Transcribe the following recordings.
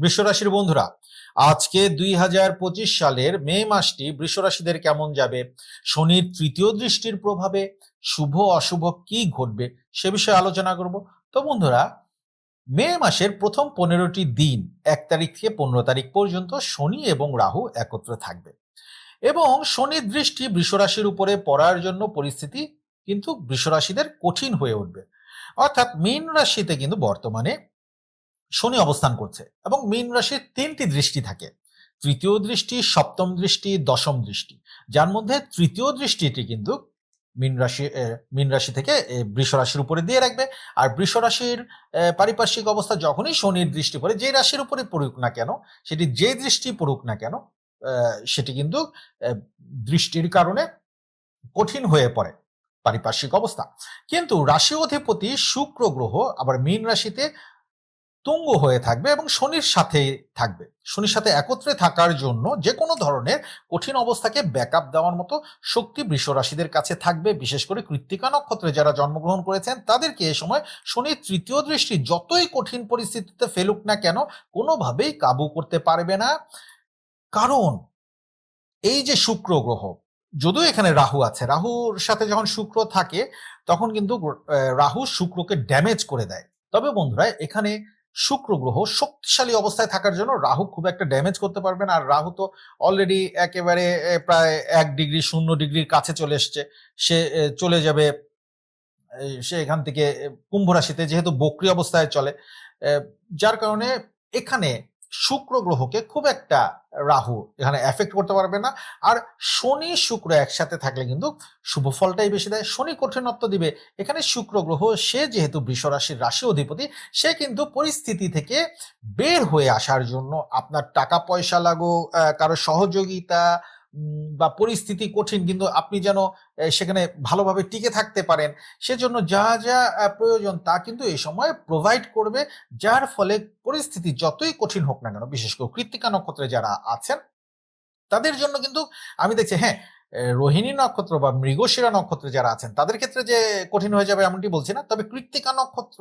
বৃষরাশির বন্ধুরা, আজকে দুই হাজার পঁচিশ সালের মে মাসটি বৃষরাশিদের কেমন যাবে? শনির তৃতীয় দৃষ্টির প্রভাবে শুভ অশুভ কি ঘটবে সে বিষয়ে আলোচনা করব। তো বন্ধুরা, মে মাসের প্রথম পনেরোটি দিন, এক তারিখ থেকে পনেরো তারিখ পর্যন্ত শনি এবং রাহু একত্রে থাকবে। এবং শনির দৃষ্টি বৃষরাশির উপরে পড়ার জন্য পরিস্থিতি কিন্তু বৃষরাশিদের কঠিন হয়ে উঠবে। অর্থাৎ মীন রাশিতে কিন্তু বর্তমানে শনি অবস্থান করছে এবং মীন রাশির তিনটি দৃষ্টি থাকে। তৃতীয় দৃষ্টি, সপ্তম দৃষ্টি, দশম দৃষ্টি। যার মধ্যে তৃতীয় দৃষ্টিটি কিন্তু মীন রাশি মীন রাশি থেকে বৃষ রাশির উপরে দিয়ে রাখবে। আর বৃষ রাশির পারিপার্শ্বিক অবস্থা যখনই শনির দৃষ্টি পড়ে, যে রাশির উপরে পড়ুক না কেন, সেটি যে দৃষ্টি পড়ুক না কেন সেটি কিন্তু দৃষ্টির কারণে কঠিন হয়ে পড়ে পারিপার্শ্বিক অবস্থা। কিন্তু রাশি অধিপতি শুক্র গ্রহ আবার মীন রাশিতে তুঙ্গ হয়ে থাকবে এবং শনির সাথে থাকবে। শনির সাথে একত্রে থাকার জন্য যে কোনো ধরনের কঠিন অবস্থাকে ব্যাকআপ দেওয়ার মতো শক্তি বৃষ রাশিদের কাছে থাকবে। বিশেষ করে কৃত্তিকা নক্ষত্রে যারা জন্মগ্রহণ করেছেন, তাদেরকে এ সময় শনির তৃতীয় দৃষ্টি যতই কঠিন পরিস্থিতিতে ফেলুক না কেন, কোনোভাবেই কাবু করতে পারবে না। কারণ এই যে শুক্র গ্রহ, যদিও এখানে রাহু আছে, রাহুর সাথে যখন শুক্র থাকে, তখন কিন্তু রাহু শুক্রকে ড্যামেজ করে দেয়। তবে বন্ধুরা, এখানে শুক্র গ্রহ শক্তিশালী অবস্থায় থাকার জন্য রাহু খুব একটা ড্যামেজ করতে পারবেন আর রাহু তো অলরেডি একেবারে প্রায় এক ডিগ্রি শূন্য ডিগ্রির কাছে চলে এসছে। সে চলে যাবে সে এখান থেকে কুম্ভ রাশিতে যেহেতু বক্রি অবস্থায় চলে। যার কারণে এখানে শুক্র গ্রহকে খুব একটা রাহু এখানে এফেক্ট করতে পারবে না। আর শনি শুক্র একসাথে থাকলে কিন্তু শুভ ফলটাই বেশি দেয়। শনি কঠিনত্ব দিবে। এখানে শুক্র গ্রহ, সে যেহেতু বৃষ রাশির রাশি অধিপতি, সে কিন্তু পরিস্থিতি থেকে বের হয়ে আসার জন্য আপনার টাকা পয়সা লাগো কারও সহযোগিতা বা পরিস্থিতি কঠিন, কিন্তু আপনি যেন সেখানে ভালোভাবে টিকে থাকতে পারেন, সেজন্য যা যা প্রয়োজন তা কিন্তু এই সময় প্রোভাইড করবে, যার ফলে পরিস্থিতি যতই কঠিন হোক না কেন, বিশেষ করে কৃত্তিকা নক্ষত্রে যারা আছেন, তাদের জন্য কিন্তু আমি দেখছি হ্যাঁ রোহিণী নক্ষত্র বা মৃগশিরা নক্ষত্রে যারা আছেন, তাদের ক্ষেত্রে যে কঠিন হয়ে যাবে এমনটি বলছি না, তবে কৃত্তিকা নক্ষত্র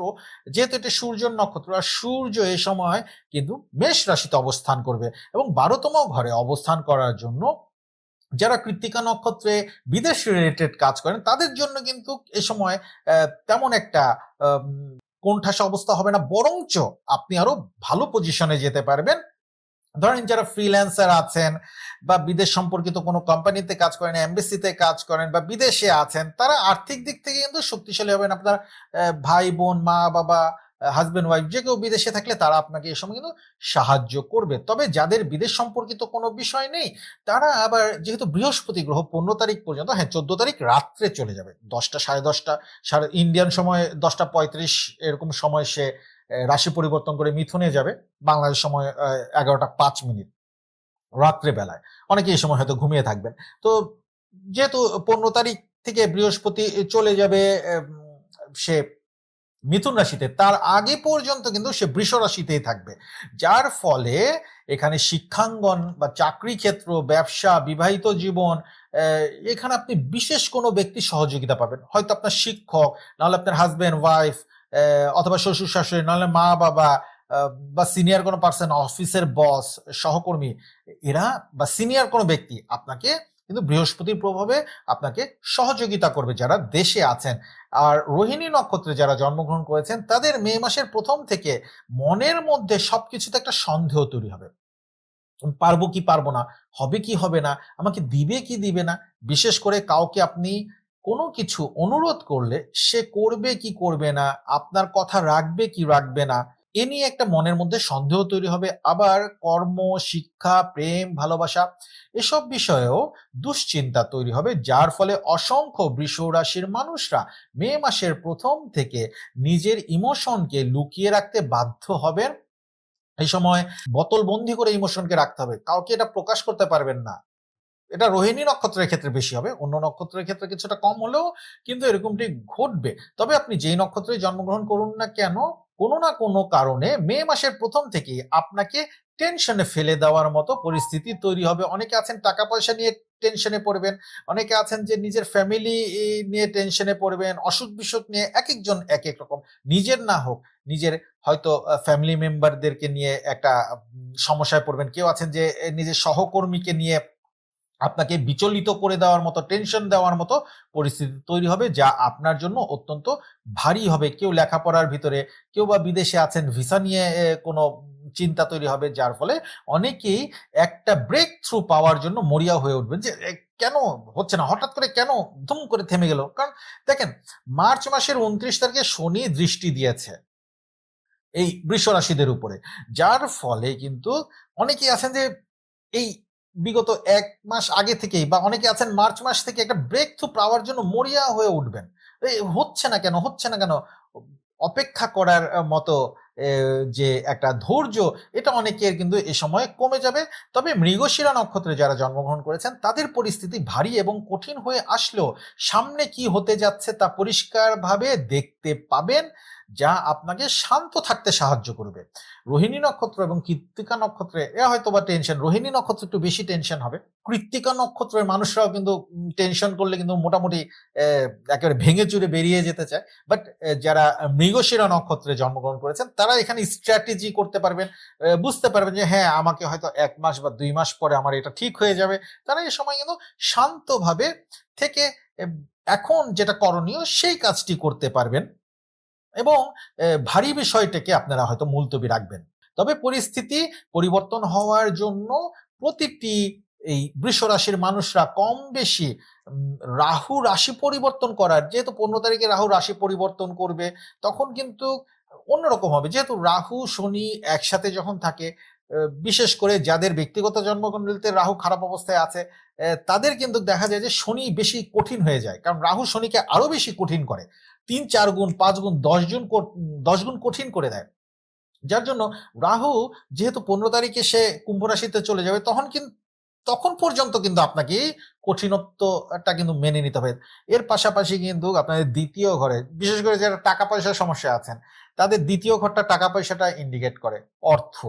যেহেতু এটা সূর্য নক্ষত্র, আর সূর্য এ সময় কিন্তু মেষ রাশিতে অবস্থান করবে এবং বারোতম ঘরে অবস্থান করার জন্য যারা কৃত্তিকা নক্ষত্রে বিদেশ রিলেটেড কাজ করেন, তাদের জন্য কিন্তু এ সময় তেমন একটা কোণঠাসা অবস্থা হবে না। বরঞ্চ আপনি আরও ভালো পজিশনে যেতে পারবেন। ধরেন যারা ফ্রিল্যান্সার আছেন বা বিদেশ সম্পর্কিত কোনো কোম্পানিতে কাজ করেন এমবিসিতে কাজ করেন বা বিদেশে আছেন, তারা আর্থিক দিক থেকে কিন্তু শক্তিশালী হবেন। আপনার ভাই বোন মা বাবা হাজবেন্ড ওয়াইফ যে কেউ বিদেশে থাকলে তারা আপনাকে এই সময় কিন্তু সাহায্য করবে। তবে যাদের বিদেশ সম্পর্কিত কোনো বিষয় নেই, তারা আবার যেহেতু বৃহস্পতি গ্রহ পনেরো তারিখ পর্যন্ত হ্যাঁ চোদ্দ তারিখ রাত্রে চলে যাবে। দশটা সাড়ে দশটা, সাড়ে ইন্ডিয়ান সময় দশটা পঁয়ত্রিশ এরকম সময় সে রাশি পরিবর্তন করে মিথুনে যাবে। বাংলাদেশ সময় এগারোটা পাঁচ মিনিট রাত্রে বেলায় অনেকে এই সময় হয়তো ঘুমিয়ে থাকবেন। তো যেহেতু পনেরো তারিখ থেকে বৃহস্পতি চলে যাবে সে মিথুন রাশিতে, তার আগে পর্যন্ত কিন্তু সে বৃষ রাশিতেই থাকবে। যার ফলে এখানে শিক্ষাঙ্গন বা চাকরি ক্ষেত্র, ব্যবসা, বিবাহিত জীবন এখানে আপনি বিশেষ কোনো ব্যক্তি সহযোগিতা পাবেন। হয়তো আপনার শিক্ষক, নাহলে আপনার হাজব্যান্ড ওয়াইফ অথবা শ্বশুর শাশুড়ি, নাহলে মা, বাবা বা সিনিয়র কোনো পার্সন অফিসের বস সহকর্মী, এরা বা সিনিয়র কোনো ব্যক্তি আপনাকে কিন্তু বৃহস্পতির প্রভাবে আপনাকে সহযোগিতা করবে যারা দেশে আছেন। আর রোহিণী নক্ষত্রে যারা জন্মগ্রহণ করেছেন, তাদের মে মাসের প্রথম থেকে মনের মধ্যে সবকিছুতে একটা সন্দেহ তৈরি হবে। পারব কি পারব না? হবে কি হবে না? আমাকে দিবে কি দিবে না? বিশেষ করে কাউকে আপনি কোনো কিছু অনুরোধ করলে সে করবে কি করবে না? আপনার কথা রাখবে কি রাখবে না? এ নিয়ে একটা মনের মধ্যে সন্দেহ তৈরি হবে। আবার কর্ম, শিক্ষা, প্রেম, ভালোবাসা এসব বিষয়েও দুশ্চিন্তা তৈরি হবে, যার ফলে অসংখ্য বৃষ রাশির মানুষরা মে মাসের প্রথম থেকে নিজের ইমোশনকে লুকিয়ে রাখতে বাধ্য হবেন। এই সময় বোতল বন্দি করে ইমোশনকে রাখতে হবে। কাউকে এটা প্রকাশ করতে পারবেন না। এটা রোহিণী নক্ষত্রের ক্ষেত্রে বেশি হবে। অন্য নক্ষত্রের ক্ষেত্রে কিছুটা কম হলেও কিন্তু এরকমটি ঘটবে। তবে আপনি যেই নক্ষত্রে জন্মগ্রহণ করুন না কেন কোনো না কোনো কারণে মে মাসের প্রথম থেকেই আপনাকে টেনশনে ফেলে দেওয়ার মতো পরিস্থিতি তৈরি হবে। অনেকে আছেন টাকা পয়সা নিয়ে টেনশনে পড়বেন, অনেকে আছেন যে নিজের ফ্যামিলি নিয়ে টেনশনে পড়বেন অসুখ বিসুখ নিয়ে এক একজন এক এক রকম। নিজের না হোক, নিজের হয়তো ফ্যামিলি মেম্বারদেরকে নিয়ে একটা সমস্যায় পড়বেন। কেউ আছেন যে নিজের সহকর্মীকে নিয়ে আপনাকে বিচলিত করে দেওয়ার মতো টেনশন দেওয়ার মতো পরিস্থিতি তৈরি হবে, যা আপনার জন্য অত্যন্ত ভারী হবে। কেউ লেখাপড়ার ভিতরে, কেউ বা বিদেশে আছেন ভিসা নিয়ে কোনো চিন্তা তৈরি হবে, যার ফলে অনেকেই একটা ব্রেক থ্রু পাওয়ার জন্য মরিয়া হয়ে উঠবেন যে কেন হচ্ছে না? হঠাৎ করে কেন ধুম করে থেমে গেল? কারণ দেখেন, মার্চ মাসের উনত্রিশ তারিখে শনি দৃষ্টি দিয়েছে এই বৃষ রাশিদের উপরে। যার ফলে কিন্তু অনেকেই আছেন যে, এই বিগত এক মাস আগে থেকেই বা অনেকে আছেন মার্চ মাস থেকে একটা ব্রেক থ্রু পাওয়ার জন্য মরিয়া হয়ে উঠবেন। হচ্ছে না কেন? হচ্ছে না কেন? অপেক্ষা করার মতো যে একটা ধৈর্য, এটা অনেকের কিন্তু এ সময় কমে যাবে। তবে মৃগশিরা নক্ষত্রে যারা জন্মগ্রহণ করেছেন, তাদের পরিস্থিতি ভারী এবং কঠিন হয়ে আসলেও সামনে কি হতে যাচ্ছে তা পরিষ্কারভাবে দেখতে পাবেন। যা আপনাকে শান্ত থাকতে সাহায্য করবে। রোহিণী নক্ষত্র এবং কৃত্তিকা নক্ষত্রে এ হয়তো বা টেনশন রোহিণী নক্ষত্র একটু বেশি টেনশন হবে। কৃত্তিকা নক্ষত্রের মানুষরাও কিন্তু টেনশন করলে কিন্তু মোটামুটি একেবারে ভেঙে চুরে বেরিয়ে যেতে চায়। বাট যারা মৃগশিরা নক্ষত্রে জন্মগ্রহণ করেছেন, তারা এখানে স্ট্র্যাটেজি করতে পারবেন বুঝতে পারবেন যে হ্যাঁ আমাকে হয়তো এক মাস বা দুই মাস পরে আমার এটা ঠিক হয়ে যাবে। তারা এই সময় কিন্তু শান্তভাবে থেকে এখন যেটা করণীয়, সেই কাজটি করতে পারবেন। এবং ভারী বিষয়টাকে আপনারা হয়তো মুলতবি রাখবেন। তবে পরিস্থিতি পরিবর্তন হওয়ার জন্য প্রতিটি এই বৃষ রাশির মানুষরা কম বেশি রাহু রাশি পরিবর্তন করার, যেহেতু পনেরো তারিখে রাহু রাশি পরিবর্তন করবে, তখন কিন্তু অন্যরকম হবে। যেহেতু রাহু, শনি একসাথে যখন থাকে বিশেষ করে যাদের ব্যক্তিগত জন্মকুণ্ডলিতে রাহু খারাপ অবস্থায় আছে তাদের কিন্তু দেখা যায় যে শনি বেশি কঠিন হয়ে যায়। কারণ রাহু শনিকে আরও বেশি কঠিন করে। তিন, চার গুণ, পাঁচ গুণ, দশ কঠ- দশ গুণ কঠিন করে দেয়। যার জন্য রাহু যেহেতু পনেরো তারিখে সে কুম্ভ রাশিতে চলে যাবে, তখন কিন্তু তখন পর্যন্ত কিন্তু আপনাকে কঠিনত্বটা কিন্তু মেনে নিতে হবে। এর পাশাপাশি কিন্তু আপনাদের দ্বিতীয় ঘরে, বিশেষ করে যারা টাকা পয়সার সমস্যা আছেন, তাদের দ্বিতীয় ঘরটা টাকা পয়সাটা ইন্ডিকেট করে, অর্থ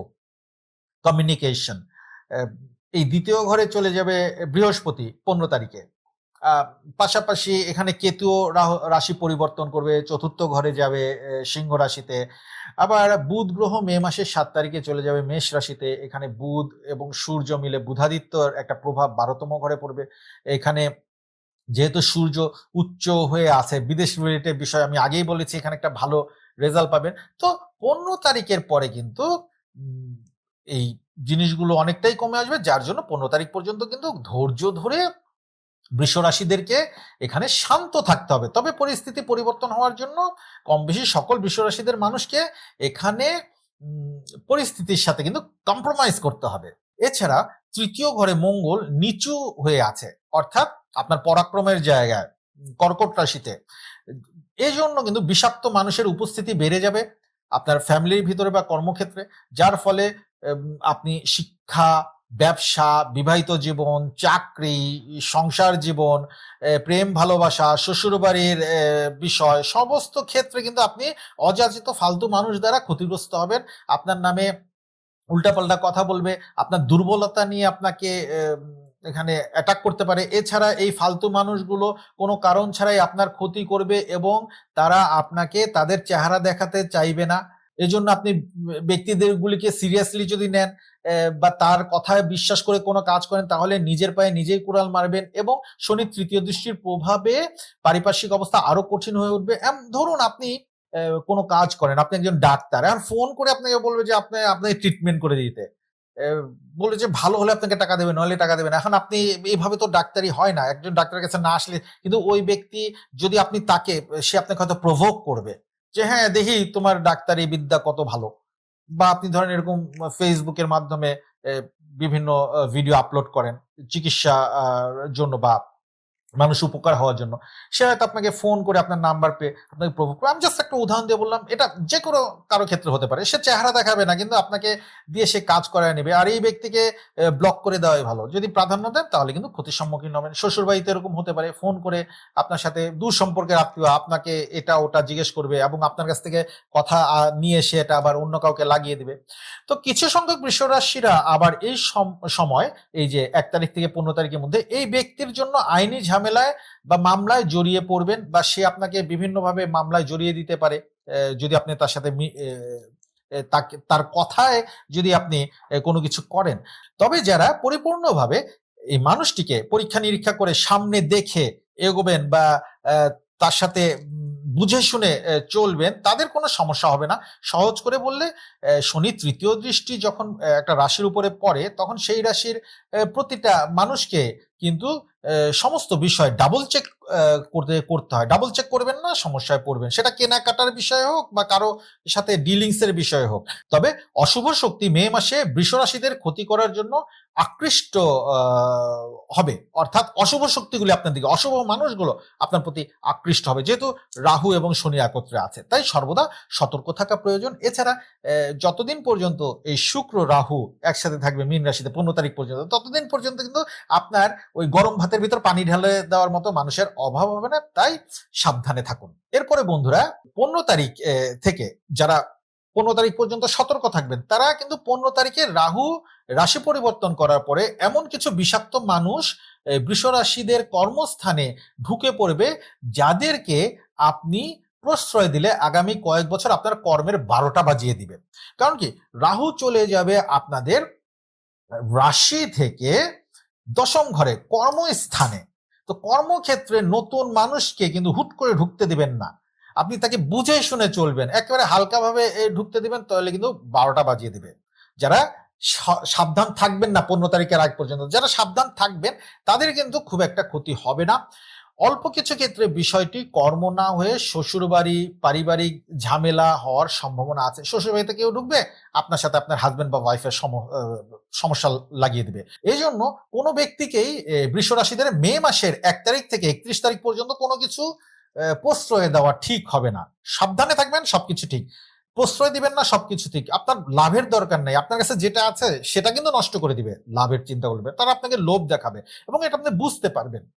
কমিউনিকেশন এই দ্বিতীয় ঘরে চলে যাবে বৃহস্পতি, পনেরো তারিখে। পাশাপাশি এখানে কেতুও রাশি পরিবর্তন করবে, চতুর্থ ঘরে যাবে সিংহ রাশিতে। আবার বুধ গ্রহ মে মাসের সাত তারিখে চলে যাবে মেষ রাশিতে। এখানে বুধ এবং সূর্য মিলে বুধাদিত্যর একটা প্রভাব বারোতম ঘরে পড়বে। এখানে যেহেতু সূর্য উচ্চ হয়ে আছে, বিদেশ রিলেটেড বিষয়, আমি আগেই বলেছি এখানে একটা ভালো রেজাল্ট পাবেন। তো পনেরো তারিখের পরে কিন্তু এই জিনিসগুলো অনেকটাই কমে আসবে, যার জন্য পনেরো তারিখ পর্যন্ত কিন্তু ধৈর্য ধরে বৃষ রাশিদেরকে এখানে শান্ত থাকতে হবে। তবে পরিস্থিতি পরিবর্তন হওয়ার জন্য কম বেশি সকল বৃষ রাশিদের মানুষকে এখানে পরিস্থিতির সাথে কিন্তু কম্প্রোমাইজ করতে হবে। এছাড়া তৃতীয় ঘরে মঙ্গল নিচু হয়ে আছে, অর্থাৎ আপনার পরাক্রমের জায়গায়, কর্কট রাশিতে। এই জন্য কিন্তু বিষাক্ত মানুষের উপস্থিতি বেড়ে যাবে আপনার ফ্যামিলির ভিতরে বা কর্মক্ষেত্রে, যার ফলে আপনি শিক্ষা ব্যবসা, বিবাহিত জীবন, চাকরি, সংসার জীবন প্রেম, ভালোবাসা, শ্বশুরবাড়ির বিষয়, সমস্ত ক্ষেত্রে কিন্তু আপনি অযাচিত, ফালতু মানুষ দ্বারা ক্ষতিগ্রস্ত হবেন। আপনার নামে উল্টাপাল্টা কথা বলবে, আপনার দুর্বলতা নিয়ে আপনাকে এখানে অ্যাটাক করতে পারে। এছাড়া এই ফালতু মানুষগুলো কোনো কারণ ছাড়াই আপনার ক্ষতি করবে এবং তারা আপনাকে তাদের চেহারা দেখাতে চাইবে না। এজন্য আপনি ব্যক্তিদেরগুলিকে সিরিয়াসলি যদি নেন বা তার কথায় বিশ্বাস করে কোনো কাজ করেন, তাহলে নিজের পায়ে নিজেই কুড়াল মারবেন এবং শনি তৃতীয় দৃষ্টির প্রভাবে পারিপার্শ্বিক অবস্থা আরও কঠিন হয়ে উঠবে। ধরুন আপনি কোনো কাজ করেন, আপনি একজন ডাক্তার এখন ফোন করে আপনাকে বলবে যে, আপনি আপনাকে ট্রিটমেন্ট করে দিতে। বলে যে, ভালো হলে আপনাকে টাকা দেবে, নইলে টাকা দেবেন এখন আপনি এইভাবে তো ডাক্তারি হয় না, একজন ডাক্তারের কাছে না আসলে কিন্তু ওই ব্যক্তি যদি আপনি তাকে, সে আপনাকে হয়তো প্রভোগ করবে যে হ্যাঁ দেখি তোমার ডাক্তারি বিদ্যা কত ভালো। বা আপনি ধরেন এরকম ফেসবুকের মাধ্যমে বিভিন্ন ভিডিও আপলোড করেন চিকিৎসা জন্য বা মানুষ উপকার হওয়ার জন্য। সে হয়তো আপনাকে ফোন করে আপনার নাম্বার পেয়ে আপনাকে প্রভোগ করে। আমি জাস্ট একটা উদাহরণ দিয়ে বললাম, এটা যে কোনো কারও ক্ষেত্রে হতে পারে। সে চেহারা দেখাবে না, কিন্তু আপনাকে দিয়ে সে কাজ করায় নেবে। আর এই ব্যক্তিকে ব্লক করে দেওয়াই ভালো। যদি প্রাধান্য দেন, তাহলে কিন্তু ক্ষতির সম্মুখীন হবেন। শ্বশুরবাড়িতে এরকম হতে পারে ফোন করে আপনার সাথে দূর সম্পর্কের আত্মীয়, আপনাকে এটা ওটা জিজ্ঞেস করবে এবং আপনার কাছ থেকে কথা নিয়ে এসে এটা আবার অন্য কাউকে লাগিয়ে দিবে। তো কিছু সংখ্যক বৃষরাশিরা আবার এই সম- সময়, এই যে এক তারিখ থেকে পনেরো তারিখের মধ্যে এই ব্যক্তির জন্য আইনি ঝামেলায় বা মামলায় জড়িয়ে পড়বেন বা সে আপনাকে বিভিন্নভাবে মামলায় জড়িয়ে দিতে পারে যদি আপনি তার সাথে তাকে, তার কথায় যদি আপনি কোনো কিছু করেন। তবে যারা পরিপূর্ণভাবে এই মানুষটিকে পরীক্ষা নিরীক্ষা করে সামনে দেখে এগোবেন বা তার সাথে বুঝে শুনে চলবেন, তাদের কোনো সমস্যা হবে না। সহজ করে বললে শনি তৃতীয় দৃষ্টি যখন একটা রাশির উপরে পড়ে, তখন সেই রাশির প্রতিটা মানুষকে কিন্তু সমস্ত বিষয় ডাবল চেক করতে করতে হয়। ডাবল চেক করবেন না, সমস্যায় পড়বেন। সেটা কেনাকাটার বিষয় হোক বা কারও সাথে ডিলিংসের বিষয় হোক। তবে অশুভ শক্তি মে মাসে বৃষরাশিদের ক্ষতি করার জন্য আকৃষ্ট হবে। অর্থাৎ অশুভ শক্তিগুলি আপনার দিকে, অশুভ মানুষগুলো আপনার প্রতি আকৃষ্ট হবে। যেহেতু রাহু এবং শনি একত্রে আছে, তাই সর্বদা সতর্ক থাকা প্রয়োজন। এছাড়া যতদিন পর্যন্ত এই শুক্র, রাহু একসাথে থাকবে, মীন রাশিতে পনেরো তারিখ পর্যন্ত, ততদিন পর্যন্ত কিন্তু আপনার ওই গরম ভাতের ভিতর পানি ঢালে দেওয়ার মতো মানুষের অভাব হবে না, তাই সাবধানে থাকুন। এরপরে বন্ধুরা, পনেরো তারিখ থেকে যারা পনেরো তারিখ পর্যন্ত সতর্ক থাকবেন। তারা কিন্তু পনেরো তারিখে রাহু রাশি পরিবর্তন করার পরে এমন কিছু বিষাক্ত মানুষ আহ, বৃষ রাশিদের কর্মস্থানে ঢুকে পড়বে যাদেরকে আপনি প্রশ্রয় দিলে আগামী কয়েক বছর আপনার কর্মের বারোটা বাজিয়ে দিবে। কারণ কি? রাহু চলে যাবে আপনাদের রাশি থেকে দশম ঘরে কর্মস্থানে। তো কর্মক্ষেত্রে নতুন মানুষকে কিন্তু হুট করে ঢুকতে দিবেন না। আপনি তাকে বুঝে শুনে চলবেন। একেবারে হালকাভাবে ঢুকতে দিবেন, তাহলে কিন্তু বারোটা বাজিয়ে দিবে। যারা সাবধান থাকবেন না পনেরো তারিখের আগ পর্যন্ত, যারা সাবধান থাকবেন, তাদের কিন্তু খুব একটা ক্ষতি হবে না। অল্প কিছু ক্ষেত্রে বিষয়টি কর্ম না হয়ে শ্বশুরবাড়ি, পারিবারিক ঝামেলা হওয়ার সম্ভাবনা আছে। শ্বশুরবাড়িতে কেউ ঢুকবে, আপনার সাথে আপনার হাজবেন্ড বা ওয়াইফের সমস্যা লাগিয়ে দিবে। এই জন্য কোনো ব্যক্তিকেই বৃষ রাশিদের মে মাসের এক তারিখ থেকে একত্রিশ তারিখ পর্যন্ত কোনো কিছু প্রশ্রয় দেওয়া ঠিক হবে না। সাবধানে থাকবেন, সবকিছু ঠিক। প্রশ্রয় দিবেন না, সবকিছু ঠিক। আপনার লাভের দরকার নেই। আপনার কাছে যেটা আছে, সেটা কিন্তু নষ্ট করে দিবে। লাভের চিন্তা করবে তারা আপনাকে লোভ দেখাবে এবং এটা আপনি বুঝতে পারবেন।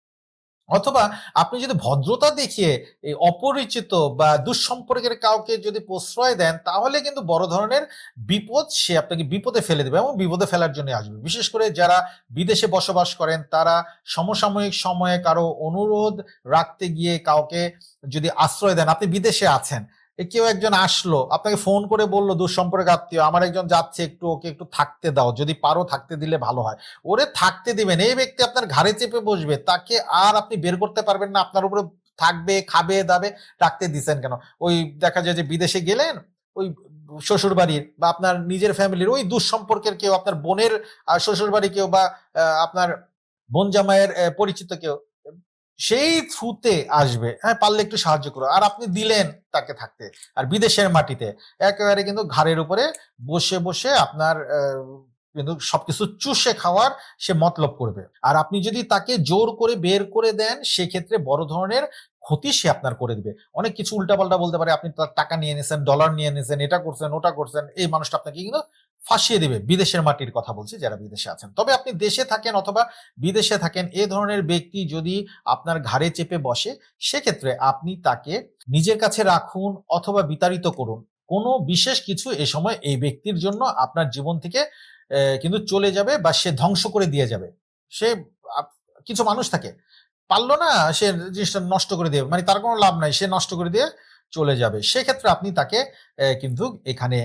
অথবা আপনি যদি ভদ্রতা দেখিয়ে এই অপরিচিত বা দুঃসম্পর্কের কাউকে যদি প্রশ্রয় দেন, তাহলে কিন্তু বড় ধরনের বিপদ সে আপনাকে বিপদে ফেলে দেবে এবং বিপদে ফেলার জন্য আসবে। বিশেষ করে যারা বিদেশে বসবাস করেন, তারা সমসাময়িক সময়ে কারও অনুরোধ রাখতে গিয়ে কাউকে যদি আশ্রয় দেন, আপনি বিদেশে আছেন কেউ একজন আসলো, আপনাকে ফোন করে বলল দুঃসম্পর্ক আত্মীয়, আমার একজন যাচ্ছে, একটু ওকে একটু থাকতে দাও, যদি পারো থাকতে দিলে ভালো হয়। ওরে থাকতে দিবেন, এই ব্যক্তি আপনার ঘাড়ে চেপে বসবে, তাকে আর আপনি বের করতে পারবেন না, আপনার উপরে থাকবে, খাবে, দাবে রাখতে দিছেন কেন? ওই দেখা যায় যে বিদেশে গেলেন, ওই শ্বশুর বাড়ির বা আপনার নিজের ফ্যামিলির ওই দুঃসম্পর্কের কেউ, আপনার বোনের শ্বশুর বাড়ি কেউ বা আপনার বোন জামাইয়ের পরিচিত কেউ সেই থ্রুতে আসবে হ্যাঁ পারলে একটু সাহায্য করো। আর আপনি দিলেন তাকে থাকতে, আর বিদেশের মাটিতে। একেবারে কিন্তু ঘাড়ের উপরে বসে বসে আপনার কিন্তু সবকিছু চুষে খাওয়ার সে মতলব করবে। আর আপনি যদি তাকে জোর করে বের করে দেন, সেক্ষেত্রে বড় ধরনের ক্ষতি সে আপনার করে দিবে। অনেক কিছু উল্টাপাল্টা বলতে পারে, আপনি তার টাকা নিয়ে নিয়েছেন ডলার নিয়ে নিয়েছেন এটা করছেন, ওটা করছেন, এই মানুষটা আপনাকে কিন্তু ফাঁসিয়ে দেবে, বিদেশের মাটির কথা বলছি যারা বিদেশে আছেন। তবে আপনি দেশে থাকেন অথবা বিদেশে থাকেন, এ ধরনের ব্যক্তি যদি আপনার ঘাড়ে চেপে বসে, সেক্ষেত্রে আপনি তাকে নিজের কাছে রাখুন অথবা বিতাড়িত করুন। কোনো বিশেষ কিছু এ সময় এই ব্যক্তির জন্য আপনার জীবন থেকে কিন্তু চলে যাবে বা সে ধ্বংস করে দিয়ে যাবে। সে কিছু মানুষ থাকে, পারল না সে জিনিসটা নষ্ট করে দিয়ে মানে তার কোনো লাভ নাই, সে নষ্ট করে দিয়ে চলে যাবে। সেক্ষেত্রে আপনি তাকে কিন্তু এখানে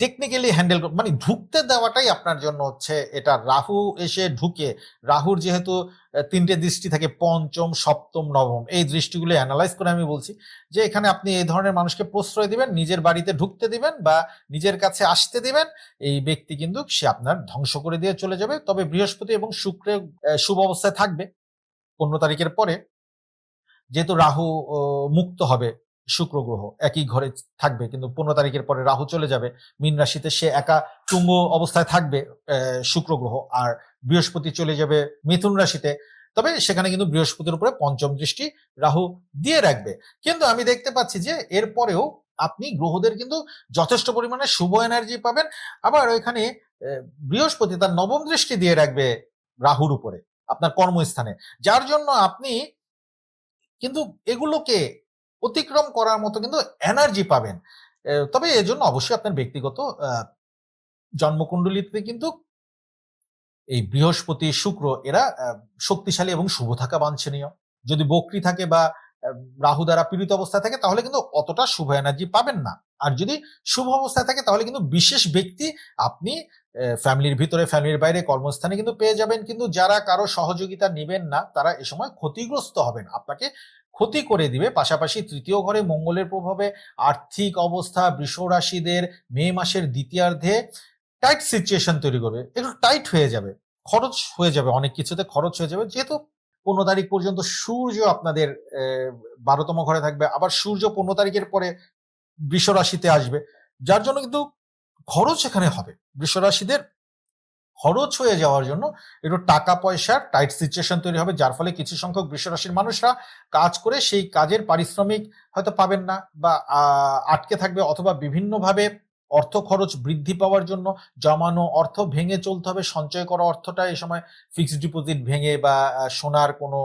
টেকনিক্যালি হ্যান্ডেল মানে ঢুকতে দেওয়াটাই আপনার জন্য হচ্ছে এটা। রাহু এসে ঢুকে, রাহুর যেহেতু তিনটে দৃষ্টি থাকে, পঞ্চম, সপ্তম, নবম, এই দৃষ্টিগুলো অ্যানালাইজ করে আমি বলছি যে এখানে আপনি এই ধরনের মানুষকে প্রশ্রয় দিবেন, নিজের বাড়িতে ঢুকতে দিবেন বা নিজের কাছে আসতে দিবেন, এই ব্যক্তি কিন্তু সে আপনার ধ্বংস করে দিয়ে চলে যাবে। তবে বৃহস্পতি এবং শুক্রে শুভ অবস্থায় থাকবে, পনেরো তারিখের পরে। যেহেতু রাহু মুক্ত হবে শুক্র গ্রহ একই ঘরে থাকবে, কিন্তু পনেরো তারিখের পরে রাহু চলে যাবে। মীন রাশিতে সে একা তুঙ্গ অবস্থায় থাকবে শুক্র গ্রহ। আর বৃহস্পতি চলে যাবে মিথুন রাশিতে। তবে সেখানে কিন্তু বৃহস্পতির উপরে পঞ্চম দৃষ্টি রাহু দিয়ে রাখবে। কিন্তু আমি দেখতে পাচ্ছি যে এরপরেও আপনি গ্রহদের কিন্তু যথেষ্ট পরিমাণে শুভ এনার্জি পাবেন। আবার ওইখানে বৃহস্পতি তার নবম দৃষ্টি দিয়ে রাখবে রাহুর উপরে, আপনার কর্মস্থানে। যার জন্য আপনি কিন্তু এগুলোকে অতিক্রম করার মতো কিন্তু এনার্জি পাবেন। তবে এজন্য অবশ্যই আপনার ব্যক্তিগত জন্মকুণ্ডলিতে কিন্তু এই বৃহস্পতি, শুক্র, এরা শক্তিশালী এবং শুভ থাকা বাঞ্ছনীয়। যদি বকরি থাকে বা রাহু দ্বারা পীড়িত অবস্থায় থাকে, তাহলে কিন্তু অতটা শুভ এনার্জি পাবেন না। আর যদি শুভ অবস্থায় থাকে, তাহলে কিন্তু বিশেষ ব্যক্তি আপনি ফ্যামিলির ভিতরে ফ্যামিলির বাইরে কর্মস্থানে কিন্তু পেয়ে যাবেন। কিন্তু যারা কারও সহযোগিতা নেবেন না, তারা এ সময় ক্ষতিগ্রস্ত হবেন। আপনাকে ক্ষতি করে দিবে। পাশাপাশি তৃতীয় ঘরে মঙ্গলের প্রভাবে আর্থিক অবস্থা বৃষ রাশিদের মে মাসের দ্বিতীয়ার্ধে টাইট সিচুয়েশন তৈরি করবে। একটু টাইট হয়ে যাবে। খরচ হয়ে যাবে, অনেক কিছুতে খরচ হয়ে যাবে। যেহেতু পনেরো তারিখ পর্যন্ত সূর্য আপনাদের বারোতম ঘরে থাকবে, আবার সূর্য পনেরো তারিখের পরে বৃষ রাশিতে আসবে। যার জন্য কিন্তু খরচ এখানে হবে। বৃষ রাশিদের খরচ হয়ে যাওয়ার জন্য একটু টাকা পয়সার টাইট সিচুয়েশন তৈরি হবে, যার ফলে কিছু সংখ্যক বৃষ রাশির মানুষরা কাজ করে সেই কাজের পারিশ্রমিক হয়তো পাবেন না বা আটকে থাকবে অথবা বিভিন্নভাবে অর্থ খরচ বৃদ্ধি পাওয়ার জন্য জমানো অর্থ ভেঙে চলতে হবে, সঞ্চয় করা অর্থটা এই সময় ফিক্সড ডিপোজিট ভেঙে বা সোনার কোনো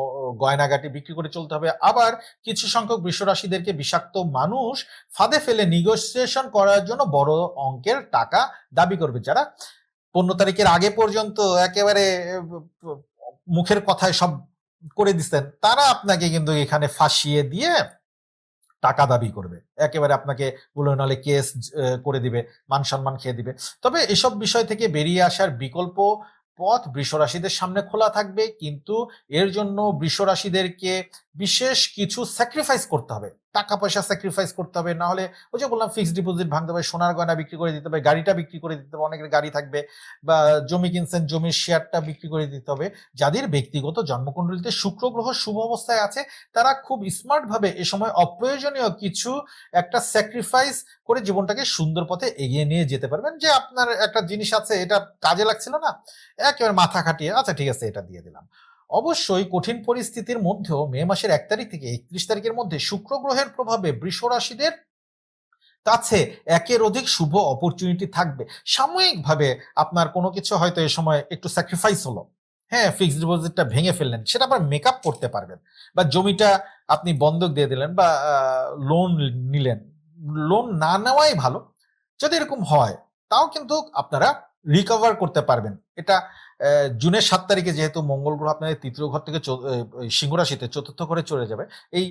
গয়নাগাটি বিক্রি করে চলতে হবে। আবার কিছু সংখ্যক বৃষ রাশিদেরকে বিষাক্ত মানুষ ফাঁদে ফেলে নিগোসিয়েশন করার জন্য বড় অঙ্কের টাকা দাবি করবে যারা। পনেরো তারিখের আগে পর্যন্ত একেবারে, মুখের কথায় সব করে দিচ্ছেন তারা আপনাকে কিন্তু এখানে ফাঁসিয়ে দিয়ে টাকা দাবি করবে। একেবারে আপনাকে বলে নাহলে কেস করে দিবে, মান সম্মান খেয়ে দিবে। তবে এসব বিষয় থেকে বেরিয়ে আসার বিকল্প পথ বৃষরাশিদের সামনে খোলা থাকবে, কিন্তু এর জন্য বৃষরাশিদেরকে বিশেষ কিছু স্যাক্রিফাইস করতে হবে। টাকা পয়সা স্যাক্রিফাইস করতে হবে। না হলে ওই যে বললাম ফিক্সড ডিপোজিট ভাঙতে হবে, সোনার গয়না বিক্রি করে দিতে হবে, গাড়িটা বিক্রি করে দিতে হবে, অনেকের গাড়ি থাকবে বা জমি কিনছেন, জমির শেয়ারটা বিক্রি করে দিতে হবে। যাদের ব্যক্তিগত জন্মকুণ্ডলিতে শুক্র গ্রহ শুভ অবস্থায় আছে, তারা খুব স্মার্ট ভাবে এ সময় অপ্রয়োজনীয় কিছু একটা স্যাক্রিফাইস করে জীবনটাকে সুন্দর পথে এগিয়ে নিয়ে যেতে পারবেন। যে আপনার একটা জিনিস আছে, এটা কাজে লাগছিল না? একেবারে মাথা খাটিয়ে আচ্ছা ঠিক আছে, এটা দিয়ে দিলাম। অবশ্যই কঠিন পরিস্থিতির মধ্যেও মে মাসের এক তারিখ থেকে একত্রিশ তারিখের মধ্যে শুক্র গ্রহের প্রভাবে বৃষ রাশিদের কাছে একের অধিক শুভ অপরচুনিটি থাকবে। সাময়িকভাবে আপনার কোনো কিছু হয়তো এ সময় একটু স্যাক্রিফাইস হলো। হ্যাঁ ফিক্সড ডিপোজিটটা ভেঙে ফেললেন, সেটা আবার মেকআপ করতে পারবেন বা জমিটা আপনি বন্ধক দিয়ে দিলেন বা লোন নিলেন। লোন না নেওয়াই ভালো। যদি এরকম হয়, তাও কিন্তু আপনারা রিকভার করতে পারবেন। এটা জুনের সাত তারিখে যেহেতু মঙ্গল গ্রহ আপনাদের তৃতীয় ঘর থেকে চৌ- আহ, ওই সিংহ রাশিতে চতুর্থ ঘরে চলে যাবে এই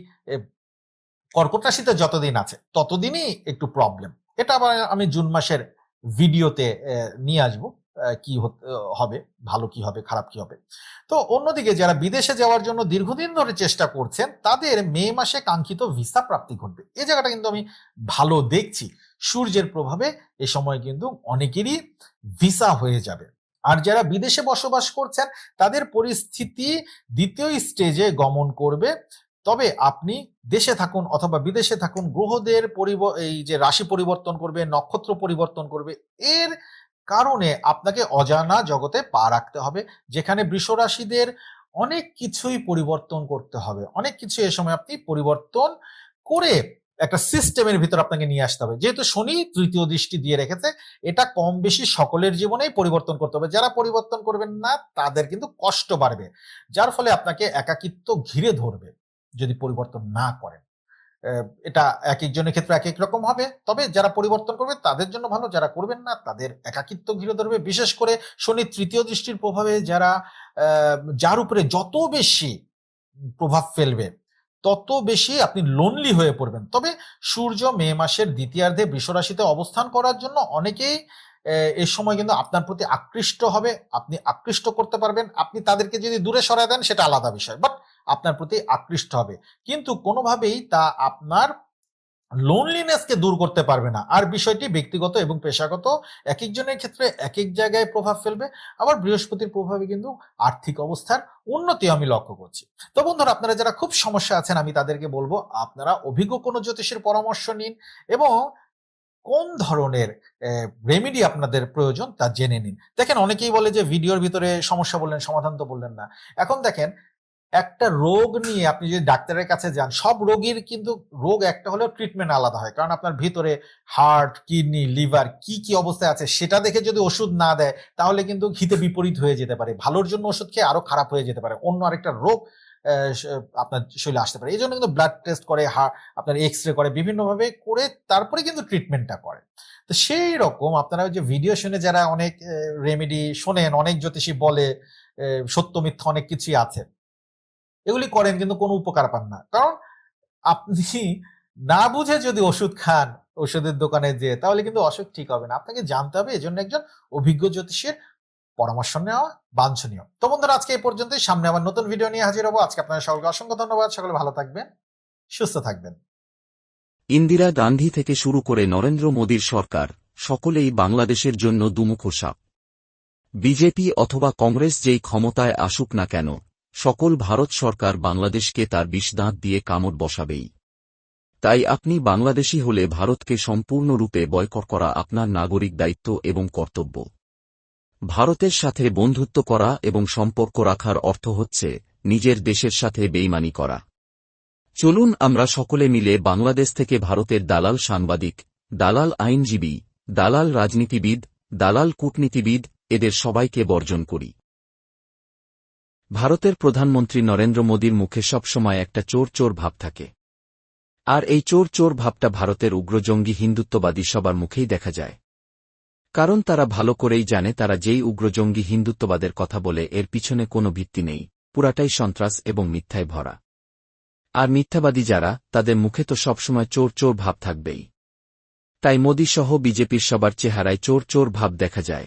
কর্কট রাশিতে যতদিন আছে ততদিনই একটু প্রবলেম এটা আবার আমি জুন মাসের ভিডিওতে নিয়ে আসব কি হবে ভালো কি হবে খারাপ কি হবে। তো অন্যদিকে যারা বিদেশে যাওয়ার জন্য দীর্ঘদিন ধরে চেষ্টা করছেন তাদের মে মাসে কাঙ্ক্ষিত ভিসা প্রাপ্তি ঘটবে। এই জায়গাটা কিন্তু আমি ভালো দেখছি। সূর্যের প্রভাবে এ সময় কিন্তু অনেকেরই ভিসা হয়ে যাবে। আর যারা বিদেশে বসবাস করছেন, তাদের পরিস্থিতি দ্বিতীয় স্টেজে গমন করবে। তবে আপনি দেশে থাকুন অথবা বিদেশে থাকুন, গ্রহদের পরিব, এই যে রাশি পরিবর্তন করবে, নক্ষত্র পরিবর্তন করবে, এর কারণে আপনাকে অজানা জগতে পা রাখতে হবে, যেখানে বৃষ রাশিদের অনেক কিছুই পরিবর্তন করতে হবে। অনেক কিছু এ সময় আপনি পরিবর্তন করে একটা সিস্টেমের ভিতর আপনাকে নিয়ে আসতে হবে। যেহেতু শনি তৃতীয় দৃষ্টি দিয়ে রেখেছে, এটা কম বেশি সকলের জীবনেই পরিবর্তন করতে হবে। যারা পরিবর্তন করবেন না, তাদের কিন্তু কষ্ট বাড়বে, যার ফলে আপনাকে একাকিত্ব ঘিরে ধরবে যদি পরিবর্তন না করেন। এটা এক একজনের ক্ষেত্রে এক এক রকম হবে, তবে যারা পরিবর্তন করবে, তাদের জন্য ভালো, যারা করবেন না, তাদের একাকিত্ব ঘিরে ধরবে। বিশেষ করে শনির তৃতীয় দৃষ্টির প্রভাবে যারা যার উপরে যত বেশি প্রভাব ফেলবে তত বেশি আপনি লোনলি হয়ে পড়বেন। তবে সূর্য মে মাসের দ্বিতীয়ার্ধে বৃষরাশিতে অবস্থান করার জন্য অনেকেই আহ, এ সময় কিন্তু আপনার প্রতি আকৃষ্ট হবে আপনি আকৃষ্ট করতে পারবেন আপনি তাদেরকে যদি দূরে সরায় দেন সেটা আলাদা বিষয় বাট আপনার প্রতি আকৃষ্ট হবে। কিন্তু কোনোভাবেই তা আপনার লোনলিনেসকে দূর করতে পারবে না। আর বিষয়টি ব্যক্তিগত এবং পেশাগত এক একজনের ক্ষেত্রে এক এক জায়গায় প্রভাব ফেলবে। আবার বৃহস্পতির প্রভাবে কিন্তু আর্থিক অবস্থার উন্নতি আমি লক্ষ্য করছি। তো বন্ধুরা, আপনারা যারা খুব সমস্যা আছেন, আমি তাদেরকে বলব, আপনারা অভিজ্ঞ কোনো জ্যোতিষের পরামর্শ নিন এবং কোন ধরনের রেমেডি আপনাদের প্রয়োজন তা জেনে নিন। দেখেন, অনেকেই বলে যে, ভিডিওর ভিতরে সমস্যা বললেন, সমাধান তো বললেন না। এখন দেখেন একটা রোগ নিয়ে আপনি যদি ডাক্তারের কাছে যান, সব রোগীর কিন্তু রোগ একটা হলেও ট্রিটমেন্ট আলাদা হয়। কারণ আপনার ভিতরে হার্ট কিডনি লিভার কি কি অবস্থায় আছে সেটা দেখে যদি ওষুধ না দেয়, তাহলে কিন্তু হিতে বিপরীত হয়ে যেতে পারে। ভালোর জন্য ওষুধ খেয়ে আরও খারাপ হয়ে যেতে পারে। অন্য আরেকটা রোগ আপনার শরীরে আসতে পারে। এই জন্য কিন্তু ব্লাড টেস্ট করে হা আপনার এক্স রে করে, বিভিন্নভাবে করে তারপরে কিন্তু ট্রিটমেন্টটা করে। তো সেই রকম আপনারা যে ভিডিও শুনে যারা অনেক রেমেডি শোনেন, অনেক জ্যোতিষী বলে সত্য মিথ্যা অনেক কিছুই আছে। এগুলি করেন কিন্তু কোনো উপকার পান না। কারণ আপনি না বুঝে যদি ওষুধ খান ওষুধের দোকানে যে তাহলে কিন্তু অসুখ ঠিক হবে না। আপনাকে জানতে হবে এজন্য একজন অভিজ্ঞ জ্যোতিষের পরামর্শ নেওয়া বাঞ্ছনীয়। তো বন্ধুরা, আজকে এই পর্যন্তই। সামনে আবার নতুন ভিডিও নিয়ে হাজির হব। আজকে আপনাদের সকলকে অসংখ্য ধন্যবাদ। সকলে ভালো থাকবেন, সুস্থ থাকবেন। ইন্দিরা গান্ধী থেকে শুরু করে নরেন্দ্র মোদীর সরকার, সকলেই বাংলাদেশের জন্য দুমুখ সাপ বিজেপি অথবা কংগ্রেস যেই ক্ষমতায় আসুক না কেন সকল ভারত সরকার বাংলাদেশকে তার বিষদাঁত দিয়ে কামড় বসাবেই। তাই আপনি বাংলাদেশী হলে ভারতকে সম্পূর্ণরূপে বয়কট করা আপনার নাগরিক দায়িত্ব এবং কর্তব্য। ভারতের সাথে বন্ধুত্ব করা এবং সম্পর্ক রাখার অর্থ হচ্ছে নিজের দেশের সাথে বেইমানি করা। চলুন আমরা সকলে মিলে বাংলাদেশ থেকে ভারতের দালাল সাংবাদিক, দালাল আইনজীবী, দালাল রাজনীতিবিদ, দালাল কূটনীতিবিদ, এদের সবাইকে বর্জন করি। ভারতের প্রধানমন্ত্রী নরেন্দ্র মোদীর মুখে সবসময় একটা চোর চোর ভাব থাকে। আর এই চোর চোর ভাবটা ভারতের উগ্রজঙ্গি হিন্দুত্ববাদী সবার মুখেই দেখা যায়। কারণ তারা ভালো করেই জানে তারা যেই উগ্রজঙ্গি হিন্দুত্ববাদের কথা বলে এর পিছনে কোনো ভিত্তি নেই, পুরাটাই সন্ত্রাস এবং মিথ্যায় ভরা। আর মিথ্যাবাদী যারা, তাদের মুখে তো সবসময় চোর চোর ভাব থাকবেই। তাই মোদী সহ বিজেপির সবার চেহারায় চোর চোর ভাব দেখা যায়।